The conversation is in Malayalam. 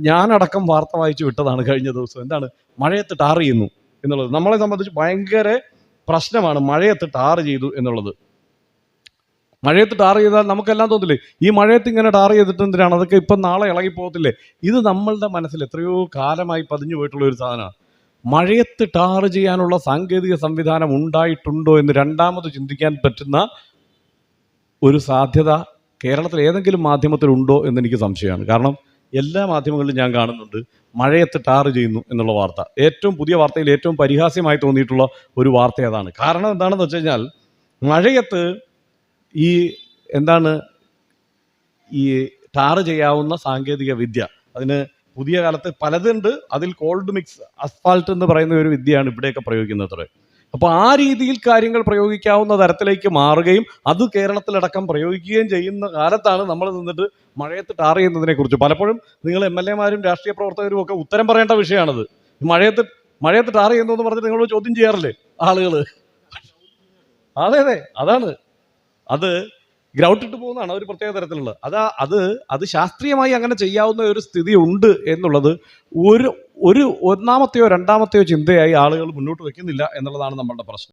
ഞാനടക്കം വാർത്ത വായിച്ചു വിട്ടതാണ് കഴിഞ്ഞ ദിവസം. എന്താണ്? മഴയത്ത് ടാർ ചെയ്യുന്നു എന്നുള്ളത്. നമ്മളെ സംബന്ധിച്ച് ഭയങ്കര പ്രശ്നമാണ് മഴയത്ത് ടാർ ചെയ്തു എന്നുള്ളത്. മഴയത്ത് ടാർ ചെയ്താൽ നമുക്കെല്ലാം തോന്നില്ലേ? ഈ മഴയത്ത് ഇങ്ങനെ ടാർ ചെയ്തിട്ട് എന്തിനാണ്? അതൊക്കെ ഇപ്പം നാളെ ഇളകി പോകത്തില്ലേ? ഇത് നമ്മളുടെ മനസ്സിൽ എത്രയോ കാലമായി പതിഞ്ഞു പോയിട്ടുള്ള ഒരു സാധനമാണ്. മഴയത്ത് ടാർ ചെയ്യാനുള്ള സാങ്കേതിക സംവിധാനം ഉണ്ടായിട്ടുണ്ടോ എന്ന് രണ്ടാമത് ചിന്തിക്കാൻ പറ്റുന്ന ഒരു സാധ്യത കേരളത്തിൽ ഏതെങ്കിലും മാധ്യമത്തിലുണ്ടോ എന്ന് എനിക്ക് സംശയമാണ്. കാരണം എല്ലാ മാധ്യമങ്ങളിലും ഞാൻ കാണുന്നുണ്ട്. മഴയത്ത് ടാർ ചെയ്യുന്നു എന്നുള്ള വാർത്ത. ഏറ്റവും പുതിയ വാർത്തയിൽ ഏറ്റവും പരിഹാസ്യമായി തോന്നിയിട്ടുള്ള ഒരു വാർത്ത അതാണ് കാരണം എന്താണെന്ന് വെച്ച് കഴിഞ്ഞാൽ മഴയത്ത് ഈ എന്താണ് ഈ ടാർ ചെയ്യാവുന്ന സാങ്കേതിക വിദ്യ അതിന് പുതിയ കാലത്ത് പലതുണ്ട്. അതിൽ കോൾഡ് മിക്സ് അസ്ഫാൾട്ട് എന്ന് പറയുന്ന ഒരു വിദ്യയാണ് ഇവിടെയൊക്കെ പ്രയോഗിക്കുന്നത് അത്രേ. അപ്പോൾ ആ രീതിയിൽ കാര്യങ്ങൾ പ്രയോഗിക്കാവുന്ന തരത്തിലേക്ക് മാറുകയും അത് കേരളത്തിലടക്കം പ്രയോഗിക്കുകയും ചെയ്യുന്ന കാലത്താണ് നമ്മൾ നിന്നിട്ട് മഴയത്ത് ടാർ ചെയ്യുന്നതിനെ കുറിച്ച്. പലപ്പോഴും നിങ്ങൾ എം എൽ എമാരും രാഷ്ട്രീയ പ്രവർത്തകരും ഒക്കെ ഉത്തരം പറയേണ്ട വിഷയമാണത്. മഴയത്ത് മഴയത്ത് ടാർ ചെയ്യുന്നു എന്ന് പറഞ്ഞിട്ട് നിങ്ങൾ ചോദ്യം ചെയ്യാറില്ലേ ആളുകൾ അതെ അതെ അതാണ്. അത് ഗ്രൗട്ടിട്ട് പോകുന്നതാണ് ഒരു പ്രത്യേക തരത്തിലുള്ളത്. അതാ അത് അത് ശാസ്ത്രീയമായി അങ്ങനെ ചെയ്യാവുന്ന ഒരു സ്ഥിതി ഉണ്ട് എന്നുള്ളത് ഒരു ഒരു ഒന്നാമത്തെയോ രണ്ടാമത്തെയോ ചിന്തയായി ആളുകൾ മുന്നോട്ട് വെക്കുന്നില്ല എന്നുള്ളതാണ് നമ്മളുടെ പ്രശ്നം.